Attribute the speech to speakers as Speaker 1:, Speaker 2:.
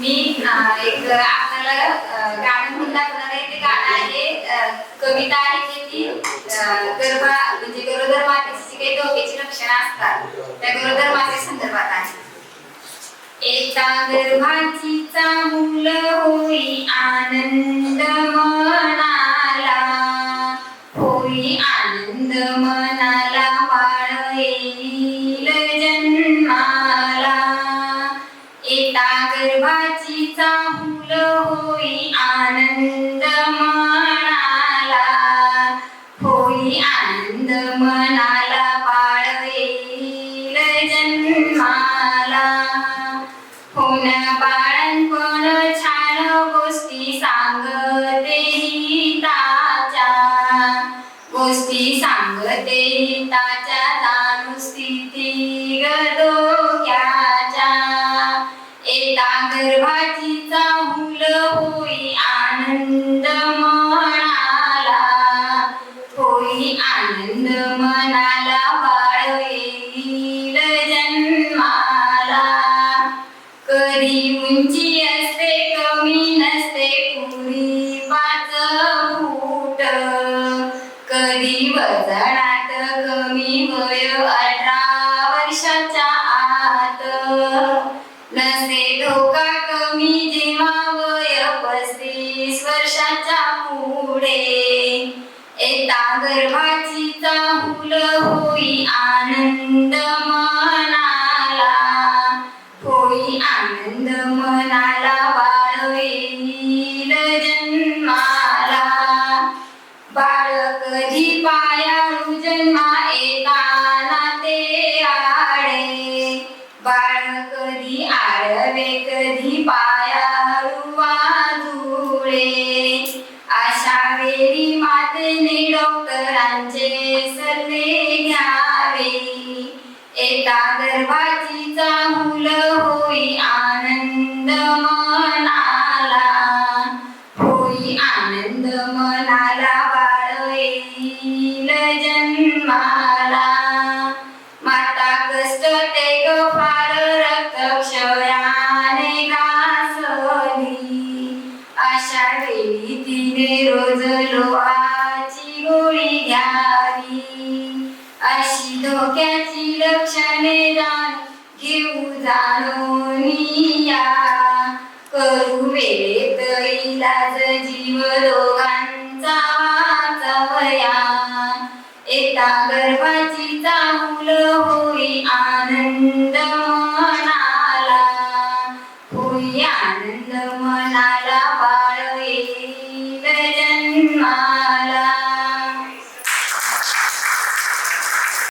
Speaker 1: मी एक आपल्याला गाणं म्हणून दाखवणार आहे. ते गाणं आहे कविता आहे जे ती अं, गर्भा म्हणजे गरोदर मातेची काही दोघेची लक्षणं असतात. त्या गरोदर माते संदर्भात आहे. एका गर्भाची चांगलं होई आनंद गर्भाची चाहूल होई आनंद मनाला. होई आनंद मनाला बाळ येईल जन्माला. होन बाळणपण छान गोष्टी सांगते हिताच्या. गोष्टी सांगते हिताच्या जाणू स्थिती गदोक्याच्या एका गर्भाची चाहूल होई आनंद म्हणाला होई आनंद मनाला बाळ येईल जन्माला. कधी उंची असते कमी नसते पुरी पाच फूट. कधी वजनात कमी वय नसे धोका कमी जेव्हा वय पस्तीस वर्षाच्या पुढे एका गर्भाची चाहूल होई आनंद मनाला होई आनंद मनाला बाळ येईल जन्माला. बाळ कधी पायाळू जन्मा येताना ते आडे बाळ कधी आडवे कधी पायाळू धुळे. अशा वेळी मातेने डॉक्टरांचे सल्ले घ्यावे. एका गर्भाची चाहूल होई आनंद मनाला. होई आनंद मनाला बाळ येईल वेळी रोज लोहाची गोळी घ्यावी. अशी धोक्याची लक्षणे जाण घेऊ जाणून करू वेळेत इलाज जीव दोघांचा एका गर्भाची चांगलं होई आनंद आनंद